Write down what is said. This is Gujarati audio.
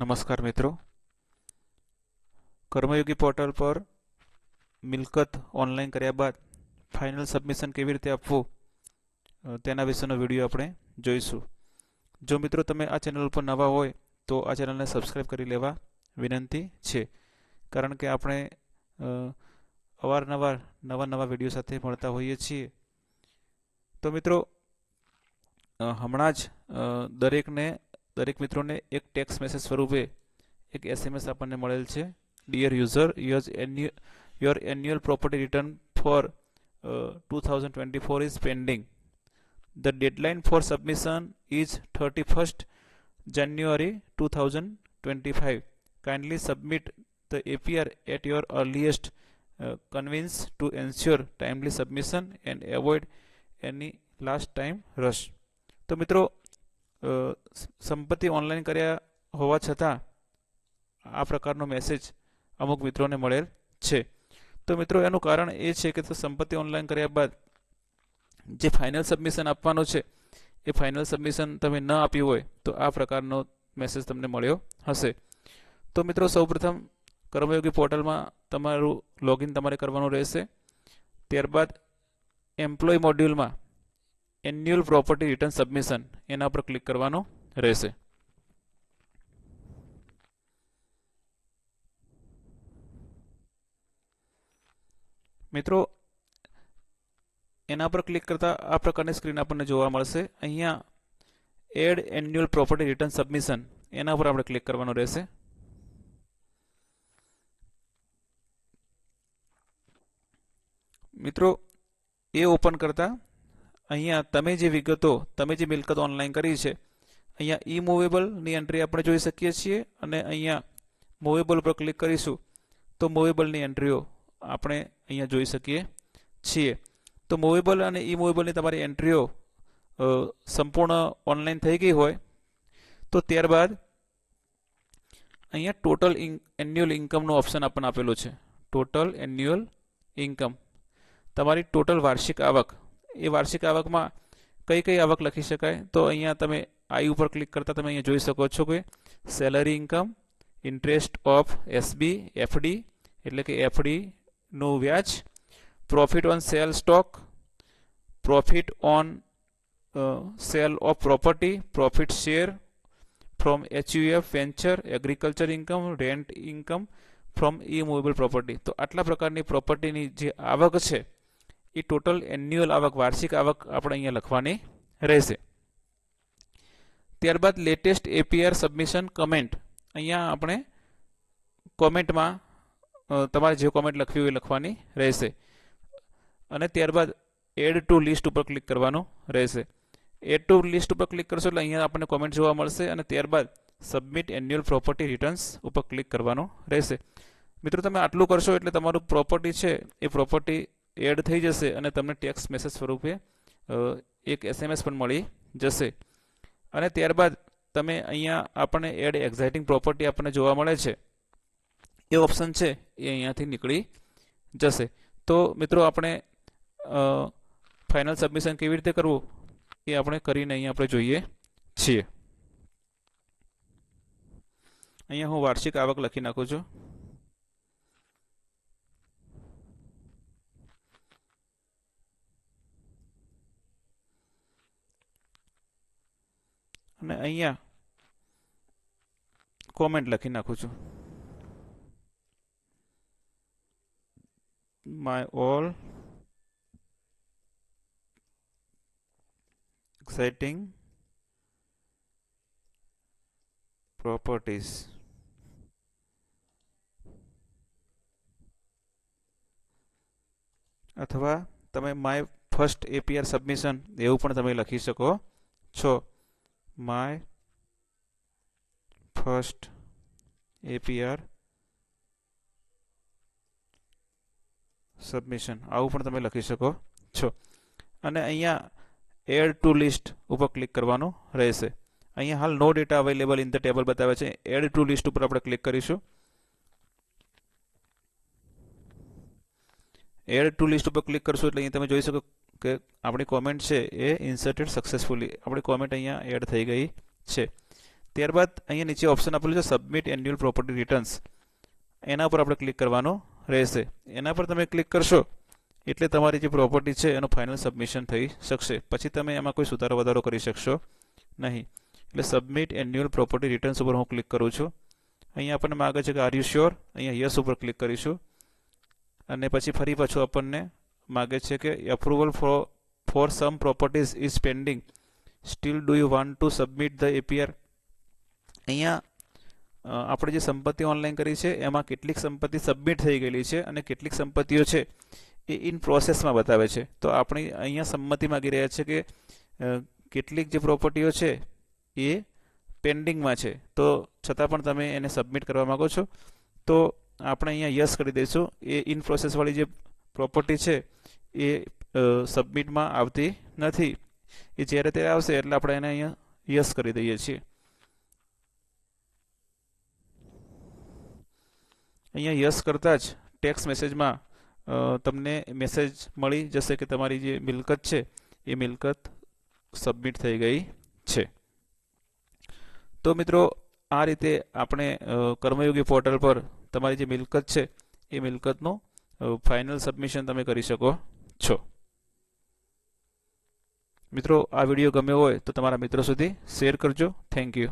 નમસ્કાર મિત્રો. કર્મયોગી પોર્ટલ પર મિલકત ઓનલાઈન કર્યા બાદ ફાઇનલ સબમિશન કેવી રીતે આપવું તેના વિશેનો વીડિયો આપણે જોઈશું. જો મિત્રો તમે આ ચેનલ પર નવા હોય, તો આ ચેનલને સબસ્ક્રાઈબ કરી લેવા વિનંતી છે. કારણ કે આપણે અવારનવાર નવા નવા વીડિયો સાથે મળતા હોઈએ છીએ. તો મિત્રો હમણાં જ દરેકને દરેક મિત્રોને એક ટેક્સ મેસેજ સ્વરૂપે એક એસએમએસ આપણને મળેલ છે. Dear user your your annual property return for two thousand twenty four is pending the deadline for submission is thirty first January two thousand twenty five kindly submit the APR at your earliest convenience to ensure timely submission and avoid any last time rush તો મિત્રો અ, સ- સંપત્તિ ઓનલાઈન કર્યા હોવા છતાં આ પ્રકારનો મેસેજ અમુક મિત્રોને મળેલ છે. તો મિત્રો, એનું કારણ એ છે કે સંપત્તિ ઓનલાઈન કર્યા બાદ જે ફાઇનલ સબમિશન આપવાનું છે, એ ફાઇનલ સબમિશન તમે ન આપ્યું હોય તો આ પ્રકારનો મેસેજ તમને મળ્યો હશે. તો મિત્રો, સૌપ્રથમ કર્મયોગી પોર્ટલમાં તમારું લોગિન તમારે કરવાનું રહેશે. ત્યારબાદ એમ્પ્લોય મોડ્યુલમાં એન્યુઅલ પ્રોપર્ટી રિટર્ન સબમિશન એના પર ક્લિક કરવાનો રહેશે. મિત્રો, એના પર ક્લિક કરતા આ પ્રકારની સ્ક્રીન આપણને જોવા મળશે. અહીંયા add annual property return submission એના પર આપણે ક્લિક કરવાનું રહેશે. મિત્રો, એ ઓપન કરતા અહીંયા તમે જે વિગતો, તમે જે મિલકત ઓનલાઈન કરી છે, અહીંયા ઈ મૂવેબલની એન્ટ્રી આપણે જોઈ શકીએ છીએ અને અહીંયા મૂવેબલ પર ક્લિક કરીશું, તો મૂવેબલની એન્ટ્રીઓ આપણે અહીંયા જોઈ શકીએ છીએ. તો મૂવેબલ અને ઈ મૂવેબલની તમારી એન્ટ્રીઓ સંપૂર્ણ ઓનલાઈન થઈ ગઈ હોય, તો ત્યારબાદ અહીંયા ટોટલ એન્યુઅલ ઇન્કમનો ઓપ્શન આપણને આપેલો છે. ટોટલ એન્યુઅલ ઇન્કમ તમારી ટોટલ વાર્ષિક આવક એ વાર્ષિક આવકમાં કઈ કઈ આવક લખી શકાય? તો અહીંયા તમે આઈ ઉપર ક્લિક કરતા તમે અહીંયા જોઈ શકો છો કે salary income interest of SB FD એટલે કે એફડીનું વ્યાજ profit on sale stock profit on sale of property profit share from HUF venture agriculture income rent income from immovable property તો આટલા પ્રકારની પ્રોપર્ટીની જે આવક છે એ ટોટલ એન્યુઅલ આવક, વાર્ષિક આવક આપણે અહીંયા લખવાની રહેશે. ત્યારબાદ લેટેસ્ટ એપીઆર સબમિશન કમેન્ટ અહીંયા આપણે કોમેન્ટમાં તમારે જે કોમેન્ટ લખવી હોય લખવાની રહેશે. અને ત્યારબાદ એડ ટુ લિસ્ટ ઉપર ક્લિક કરવાનું રહેશે. એડ ટુ લિસ્ટ ઉપર ક્લિક કરશો એટલે અહીંયા આપણને કોમેન્ટ જોવા મળશે અને ત્યારબાદ સબમિટ એન્યુઅલ પ્રોપર્ટી રિટર્ન્સ ઉપર ક્લિક કરવાનું રહેશે. મિત્રો, તમે આટલું કરશો એટલે તમારું પ્રોપર્ટી છે એ પ્રોપર્ટી એડ થઈ જશે અને તમને ટેક્સ મેસેજ સ્વરૂપે એક એસએમએસ પણ મળી જશે. અને ત્યારબાદ તમે અહીંયા આપણને એડ એક્ઝાઇટિંગ પ્રોપર્ટી આપણને જોવા મળે છે. એ ઓપ્શન છે, એ અહીંયાથી નીકળી જશે. તો મિત્રો આપણે ફાઇનલ સબમિશન કેવી રીતે કરવું? એ આપણે કરીને અહીંયા આપણે જોઈએ છીએ. અહીંયા હું વાર્ષિક આવક લખી નાખું છું. અને અહીંયા કોમેન્ટ લખી નાખું છું. માય ઓલ એક્સાઇટિંગ પ્રોપર્ટીઝ અથવા તમે માય ફર્સ્ટ એપીઆર સબમિશન એવું પણ તમે લખી શકો છો. માય ફર્સ્ટ એપીઆર સબમિશન આવું પણ તમે લખી શકો છો. અને અહીંયા એડ ટુ લિસ્ટ ઉપર ક્લિક કરવાનું રહેશે. અહીંયા હાલ no data available in the table બતાવે છે. એડ ટુ લિસ્ટ ઉપર આપણે ક્લિક કરીશું. એડ ટુ લિસ્ટ ઉપર ક્લિક કરશો એટલે અહીંયા તમે જોઈ શકો કે આપણી કોમેન્ટ છે એ ઇન્સર્ટેડ સક્સેસફુલી આપણી કોમેન્ટ અહીંયા એડ થઈ ગઈ છે. ત્યારબાદ અહીંયા નીચે ઓપ્શન આપેલું છે સબમિટ એન્યુઅલ પ્રોપર્ટી રિટર્ન્સ એના પર આપણે ક્લિક કરવાનું રહેશે. એના પર તમે ક્લિક કરશો એટલે તમારી જે પ્રોપર્ટી છે એનું ફાઇનલ સબમિશન થઈ શકશે. પછી તમે એમાં કોઈ સુધારો વધારો કરી શકશો નહીં. એટલે સબમિટ એન્યુઅલ પ્રોપર્ટી રિટર્ન્સ ઉપર હું ક્લિક કરું છું. અહીંયા આપણને માગે છે કે આર યુ શ્યોર અહીંયા યસ ઉપર ક્લિક કરીશું. અને પછી ફરી પાછું આપણને માગે છે કે approval for for some properties is pending still do you want to submit the APR અહીંયા આપણે જે સંપત્તિ ઓનલાઈન કરી છે, એમાં કેટલીક સંપત્તિ સબમિટ થઈ ગયેલી છે અને કેટલીક સંપત્તિઓ છે, એ ઇન પ્રોસેસમાં બતાવે છે. તો આપણે અહીંયા સંમતિ માગી રહ્યા છે કે કેટલીક જે પ્રોપર્ટીઓ છે, એ પેન્ડિંગમાં છે. તો છતાં પણ તમે એને સબમિટ કરવા માગો છો. તો આપણે અહીંયા યસ કરી દઈશું. એ ઇન પ્રોસેસવાળી જે પ્રોપર્ટી છે એ સબમિટમાં આવતી નથી. એ જ્યારે ત્યારે આવશે એટલે આપણે એને અહીંયા યસ કરી દઈએ છીએ. અહીંયા યસ કરતાં જ ટેક્સ મેસેજમાં તમને મેસેજ મળી જશે કે તમારી જે મિલકત છે, એ મિલકત સબમિટ થઈ ગઈ છે. તો મિત્રો, આ રીતે આપણે કર્મયોગી પોર્ટલ પર તમારી જે મિલકત છે, એ મિલકતનું ફાઇનલ સબમિશન તમે કરી શકો. છો. મિત્રો આ વીડિયો ગમ્યો હોય તો તમારા મિત્રો સુધી શેર કરજો. Thank you